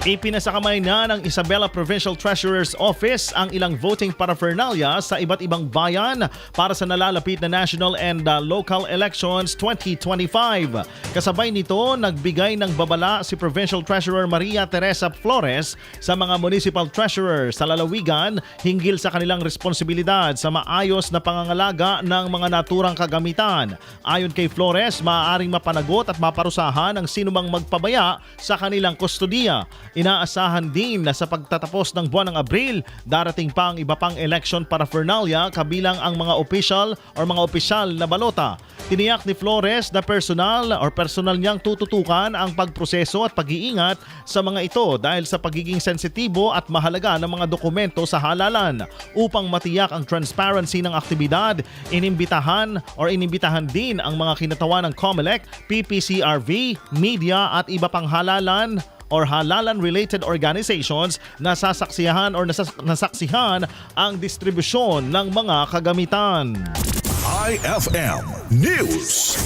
Ipinasakamay na ng Isabela Provincial Treasurer's Office ang ilang voting paraphernalia sa iba't ibang bayan para sa nalalapit na national and uh, local elections 2025. Kasabay nito, nagbigay ng babala si Provincial Treasurer Maria Teresa Flores sa mga municipal treasurers sa lalawigan hinggil sa kanilang responsibilidad sa maayos na pangangalaga ng mga naturang kagamitan. Ayon kay Flores, maaaring mapanagot at maparusahan ang sinumang magpabaya sa kanilang kustodiya. Inaasahan din na sa pagtatapos ng buwan ng Abril, darating pa ang iba pang election paraphernalia kabilang ang mga official or mga opisyal na balota. Tiniyak ni Flores na personal or personal niyang tututukan ang pagproseso at pag-iingat sa mga ito dahil sa pagiging sensitibo at mahalaga ng mga dokumento sa halalan. Upang matiyak ang transparency ng aktibidad, inimbitahan or inimbitahan din ang mga kinatawan ng COMELEC, PPCRV, media at iba pang halalan or halalan-related organizations na sasaksihan or nasas- nasaksihan ang distribusyon ng mga kagamitan. IFM News.